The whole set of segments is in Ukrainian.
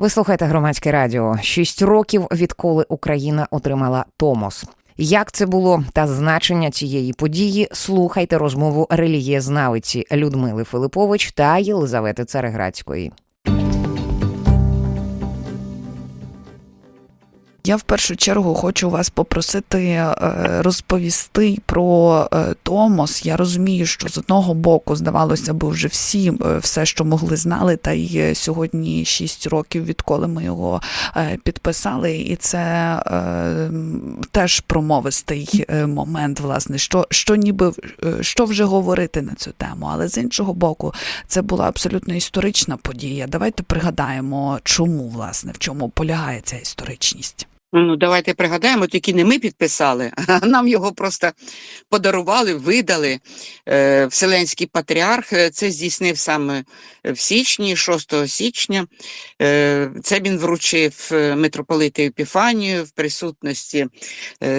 Ви слухаєте громадське радіо. Шість років відколи Україна отримала Томос. Як це було та значення цієї події? Слухайте розмову релігієзнавиці Людмили Филипович та Єлизавети Цареградської. Я в першу чергу хочу вас попросити е, розповісти про е, Томос. Я розумію, що з одного боку здавалося б, вже всі е, все, що могли, знали. Та й сьогодні 6 років, відколи ми його підписали, і це теж промовистий момент, власне, що, що ніби що вже говорити на цю тему. Але з іншого боку, це була абсолютно історична подія. Давайте пригадаємо, чому власне в чому полягає ця історичність. Ну, давайте пригадаємо, тільки не ми підписали, а нам його просто подарували, видали. Е, Вселенський патріарх е, це здійснив саме в січні, 6 січня. Е, Це він вручив митрополиту Епіфанію в присутності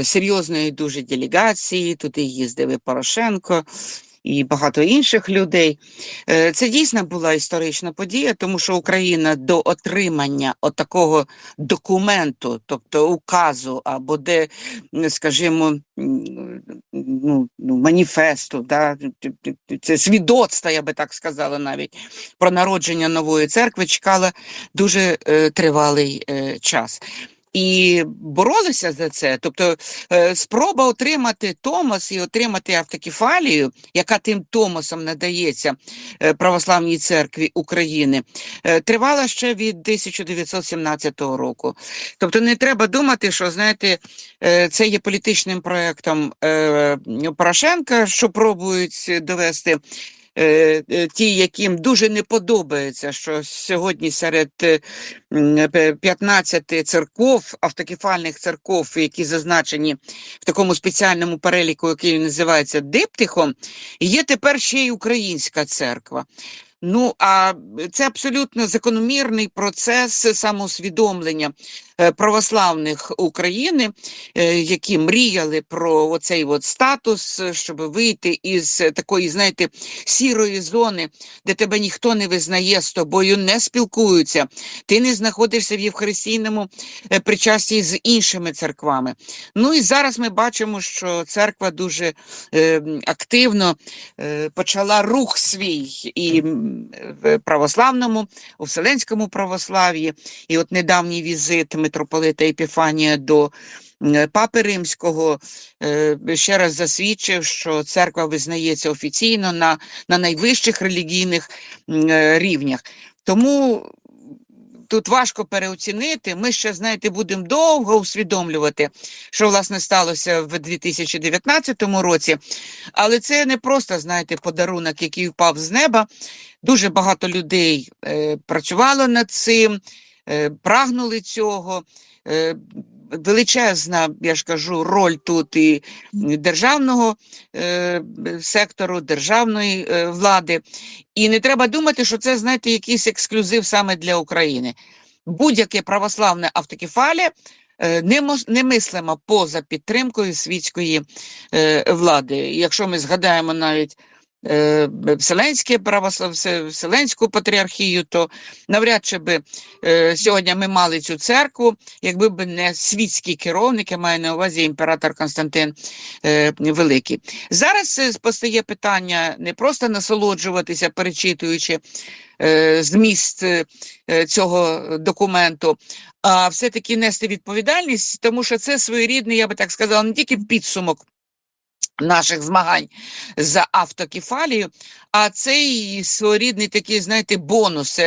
серйозної дуже делегації. Туди їздив і Порошенко. І багато інших людей. Е, Це дійсно була історична подія, тому що Україна до отримання отакого документу, тобто указу, або де, скажімо, ну, ну, маніфесту, да, це свідоцтво, я би так сказала, навіть про народження нової церкви, чекала дуже е, тривалий е, час. І боролися за це, тобто е, спроба отримати Томос і отримати автокефалію, яка тим Томосом надається е, Православній церкві України, е, тривала ще від 1917 року. Тобто не треба думати, що знаєте, це є політичним проектом Порошенка, що пробують довести. Е, е, Ті, яким дуже не подобається, що сьогодні серед е, 15 церков, автокефальних церков, які зазначені в такому спеціальному переліку, який називається диптихом, є тепер ще й українська церква. Ну, а це абсолютно закономірний процес самоусвідомлення е, православних України, е, які мріяли про оцей от статус, щоб вийти із такої, знаєте, сірої зони, де тебе ніхто не визнає, з тобою не спілкуються, ти не знаходишся в євхаристійному е, причасті з іншими церквами. Ну і зараз ми бачимо, що церква дуже е, активно почала рух свій і православному, у Вселенському православ'ї. І от недавній візит митрополита Епіфанія до Папи Римського е, ще раз засвідчив, що церква визнається офіційно на, на найвищих релігійних рівнях. Тому тут важко переоцінити. Ми ще, знаєте, будемо довго усвідомлювати, що власне сталося в 2019 році. Але це не просто, знаєте, подарунок, який впав з неба. Дуже багато людей е, працювало над цим, е, прагнули цього. Е, величезна, я ж кажу, роль тут і державного е, сектору, державної е, влади. І не треба думати, що це, знаєте, якийсь ексклюзив саме для України. Будь-яке православне автокефалія е, немислимо поза підтримкою світської е, влади. Якщо ми згадаємо навіть Вселенське православ, Вселенську патріархію, то навряд чи би е, сьогодні ми мали цю церкву, якби б не світські керівники, маю на увазі імператор Константин е, Великий. Зараз е, постає питання не просто насолоджуватися, перечитуючи е, зміст е, е, цього документу, а все-таки нести відповідальність, тому що це своєрідний, я би так сказала, не тільки підсумок наших змагань за автокефалію, а цей своєрідний такий, знаєте, бонус,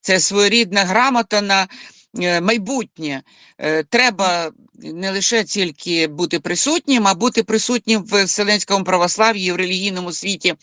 це, своєрідна грамота на майбутнє. Е, Треба не лише тільки бути присутнім, а бути присутнім в Вселенському православ'ї і в релігійному світі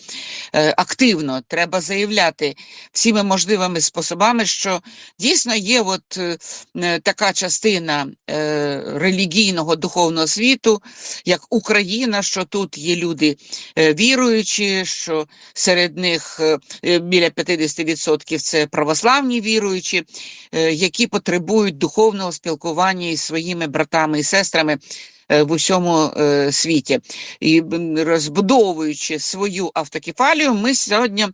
е, активно. Треба заявляти всіми можливими способами, що дійсно є от е, е, така частина е, релігійного духовного світу, як Україна, що тут є люди е, віруючі, що серед них е, е, біля 50% це православні віруючі, е, які потребують духовного спілкування із своїми братами і сестрами в усьому е, світі. І розбудовуючи свою автокефалію, ми сьогодні,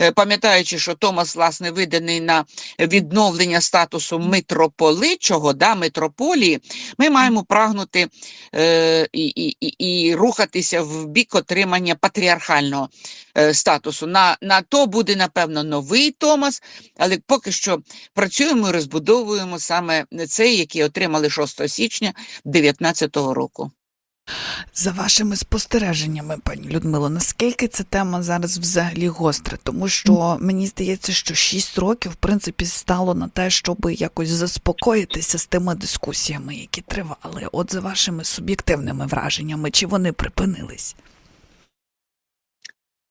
е, пам'ятаючи, що Томас, власне, виданий на відновлення статусу митрополичого, да, митрополії, ми маємо прагнути е, і, і, і, рухатися в бік отримання патріархального е, статусу. На, на то буде, напевно, новий Томас, але поки що працюємо і розбудовуємо саме цей, який отримали 6 січня 2019 року. За вашими спостереженнями, пані Людмило, наскільки ця тема зараз взагалі гостра? Тому що мені здається, що 6 років, в принципі, стало на те, щоб якось заспокоїтися з тими дискусіями, які тривали. От за вашими суб'єктивними враженнями, чи вони припинились?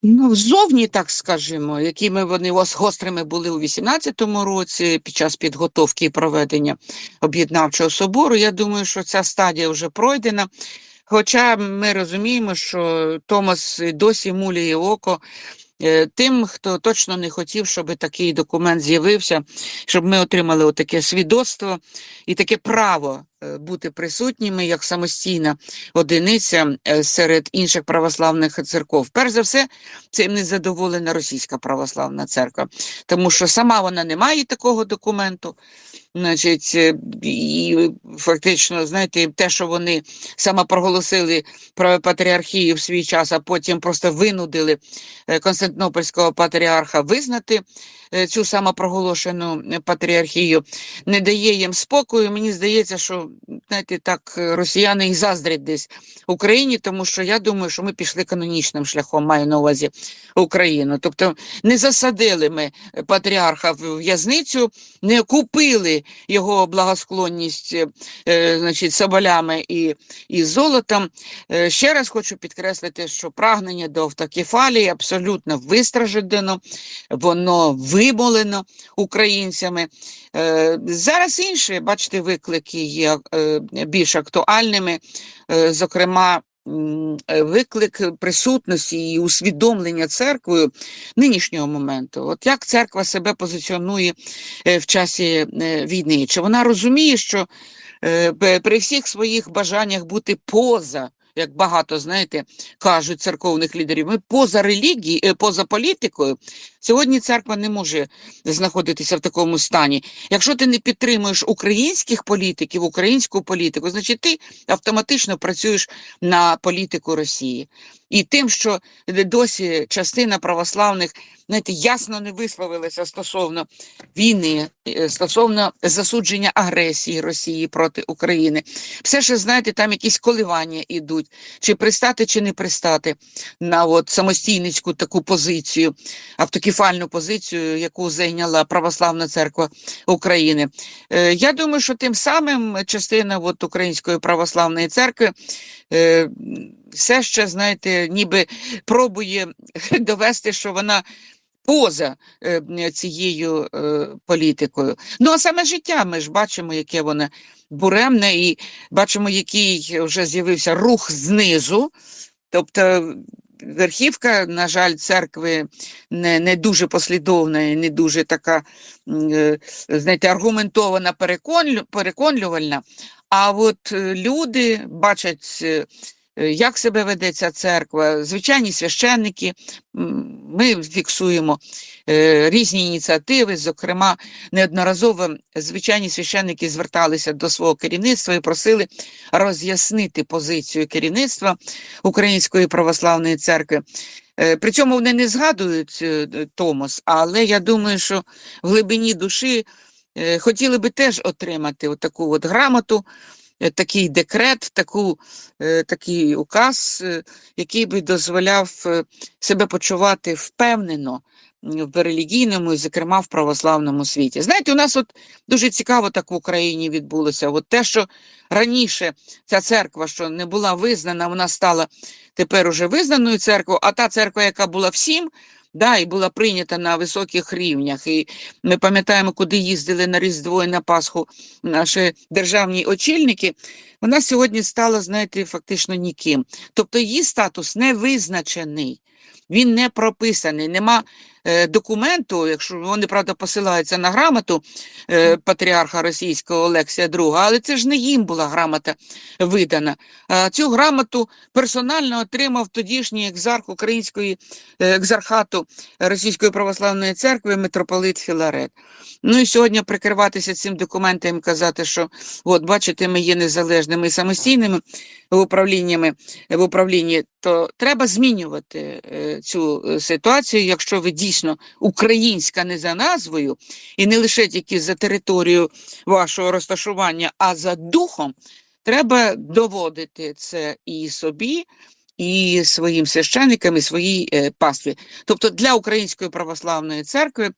Ну, зовні, так скажімо, якими вони гострими були у 18-му році під час підготовки і проведення об'єднавчого собору. Я думаю, що ця стадія вже пройдена. Хоча ми розуміємо, що Томас досі муляє око е, тим, хто точно не хотів, щоб такий документ з'явився, щоб ми отримали отаке свідоцтво і таке право бути присутніми як самостійна одиниця е, серед інших православних церков. Перш за все, цим не задоволена Російська православна церква, тому що сама вона не має такого документу. Значить, е, і фактично, знаєте, те, що вони самопроголосили про патріархію в свій час, а потім просто винудили е, Константинопольського патріарха визнати е, цю самопроголошену е, патріархію, не дає їм спокою. Мені здається, що знаєте, так е, росіяни і заздрять десь Україні, тому що я думаю, що ми пішли канонічним шляхом, маю на увазі Україну. Тобто не засадили ми патріарха в в'язницю, не купили його благосклонність е, е, значить, соболями і, і золотом. Е, ще раз хочу підкреслити, що прагнення до автокефалії абсолютно вистраждено, воно вимолено українцями. Е, зараз інші, бачите, виклики є е, більш актуальними, е, зокрема. Виклик присутності і усвідомлення церквою нинішнього моменту. От як церква себе позиціонує в часі війни? Чи вона розуміє, що при всіх своїх бажаннях бути поза, як багато знаєте, кажуть церковних лідерів, ми поза релігією, поза політикою. Сьогодні церква не може знаходитися в такому стані. Якщо ти не підтримуєш українських політиків, українську політику, значить ти автоматично працюєш на політику Росії. І тим, що досі частина православних знаєте, ясно не висловилася стосовно війни, е, стосовно засудження агресії Росії проти України. Все ще, знаєте, там якісь коливання ідуть, чи пристати, чи не пристати на от самостійницьку таку позицію, автокефальну позицію, яку зайняла Православна церква України. Е, Я думаю, що тим самим частина от української православної церкви е, все ще, знаєте, ніби пробує довести, що вона поза е, цією е, політикою. Ну, а саме життя ми ж бачимо, яке воно буремне, і бачимо, який вже з'явився рух знизу. Тобто верхівка, на жаль, церкви не, не дуже послідовна і не дуже така, е, знаєте, аргументована, переконлю, переконлювальна. А от люди бачать, як себе веде ця церква, звичайні священники. Ми фіксуємо е, різні ініціативи, зокрема, неодноразово звичайні священники зверталися до свого керівництва і просили роз'яснити позицію керівництва Української православної церкви. Е, При цьому вони не згадують е, Томос, але я думаю, що в глибині душі е, хотіли би теж отримати отаку от грамоту, е, такий декрет, таку, е, такий указ, е, який би дозволяв е, себе почувати впевнено в релігійному і, зокрема, в православному світі. Знаєте, у нас от дуже цікаво так в Україні відбулося. От те, що раніше ця церква, що не була визнана, вона стала тепер уже визнаною церквою, а та церква, яка була всім, да, і була прийнята на високих рівнях. І ми пам'ятаємо, куди їздили на Різдво і на Пасху наші державні очільники. Вона сьогодні стала, знаєте, фактично ніким. Тобто її статус не визначений, він не прописаний, нема документу, якщо вони правда посилаються на грамоту е, патріарха російського Олексія II, але це ж не їм була грамота видана. А цю грамоту персонально отримав тодішній екзарх української е, екзархату Російської православної церкви митрополит Філарет. Ну і сьогодні прикриватися цим документом і казати, що от бачите, ми є незалежними і самостійними в управліннями в управлінні, то треба змінювати е, цю е, ситуацію, якщо ви дійсно українська не за назвою, і не лише тільки за територію вашого розташування, а за духом, треба доводити це і собі. І своїм священникам, і своїй е, пастві. Тобто для Української православної церкви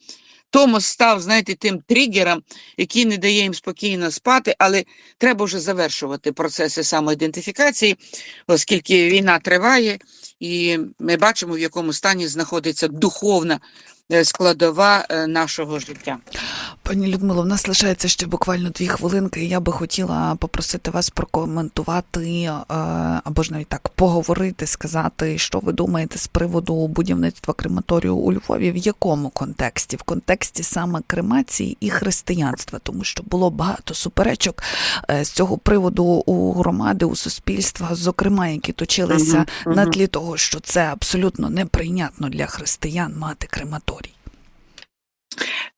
Томос став, знаєте, тим тригером, який не дає їм спокійно спати, але треба вже завершувати процеси самоідентифікації, оскільки війна триває, і ми бачимо, в якому стані знаходиться духовна складова е, нашого життя. Пані Людмило, в нас лишається ще буквально дві хвилинки. і Я би хотіла попросити вас прокоментувати е, або ж навіть так поговорити, сказати, що ви думаєте з приводу будівництва крематорію у Львові. В якому контексті? В контексті саме кремації і християнства, тому що було багато суперечок е, з цього приводу у громади, у суспільства, зокрема, які точилися мгм. на тлі того, що це абсолютно неприйнятно для християн мати крематорій.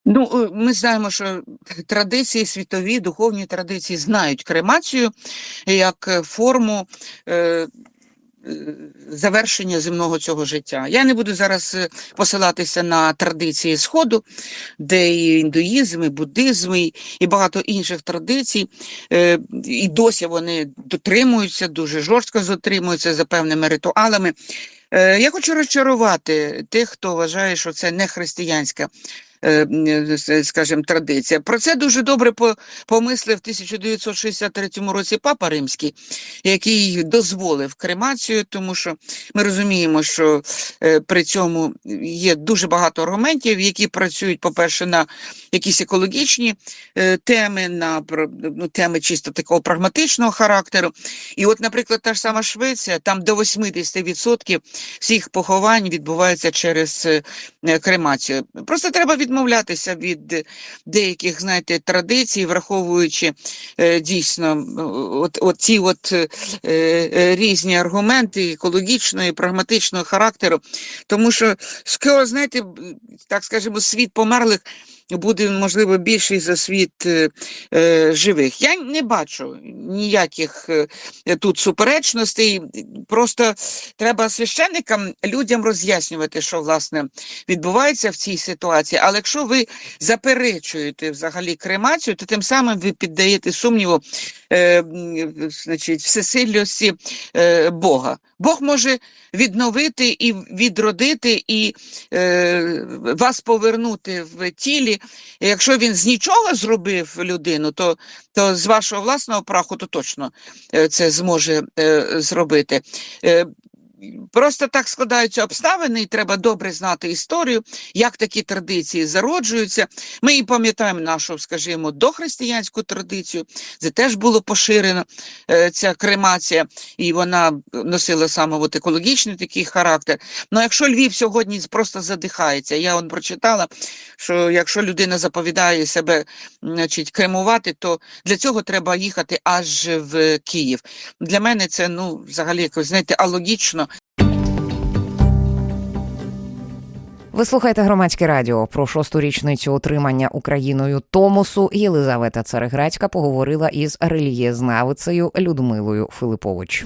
Ну, е, ми знаємо, що традиції світові, духовні традиції знають кремацію як е, форму е, е, завершення земного цього життя. Я не буду зараз посилатися на традиції Сходу, де і індуїзм, і буддизм, і, багато інших традицій, і досі вони дотримуються, дуже жорстко дотримуються за певними ритуалами. Я хочу розчарувати тих, хто вважає, що це не християнська скажімо, традиція. Про це дуже добре помислив в 1963 році Папа Римський, який дозволив кремацію, тому що ми розуміємо, що е, при цьому є дуже багато аргументів, які працюють, по-перше, на якісь екологічні е, теми, на ну, теми чисто такого прагматичного характеру. І от, наприклад, та ж сама Швеція, там до 80% всіх поховань відбувається через е, е, кремацію. Просто треба відмовлятися від деяких, знаєте, традицій, враховуючи е, дійсно от, от ці от е, е, різні аргументи екологічного і прагматичного характеру. Тому що скоро, знаєте, так скажемо, світ померлих. Буде можливо більший за світ е, е, живих. Я не бачу ніяких е, тут суперечностей. Просто треба священникам людям роз'яснювати, що власне відбувається в цій ситуації. Але якщо ви заперечуєте взагалі кремацію, то тим самим ви піддаєте сумніву е, значить, всесильності е, Бога. Бог може відновити і відродити, і е, вас повернути в тілі. Якщо він з нічого зробив людину, то, то з вашого власного праху то точно е, це зможе е, зробити. Просто так складаються обставини, і треба добре знати історію, як такі традиції зароджуються. Ми і пам'ятаємо нашу, скажімо, дохристиянську традицію, де теж було поширено е, ця кремація, і вона носила саме от екологічний такий характер. Ну, якщо Львів сьогодні просто задихається, я он прочитала, що якщо людина заповідає себе значить, кремувати, то для цього треба їхати аж в Київ. Для мене це ну, взагалі якось знаєте, алогічно. Ви слухаєте громадське радіо про шосту річницю отримання Україною Томосу. Єлизавета Цареградська поговорила із релігієзнавицею Людмилою Филипович.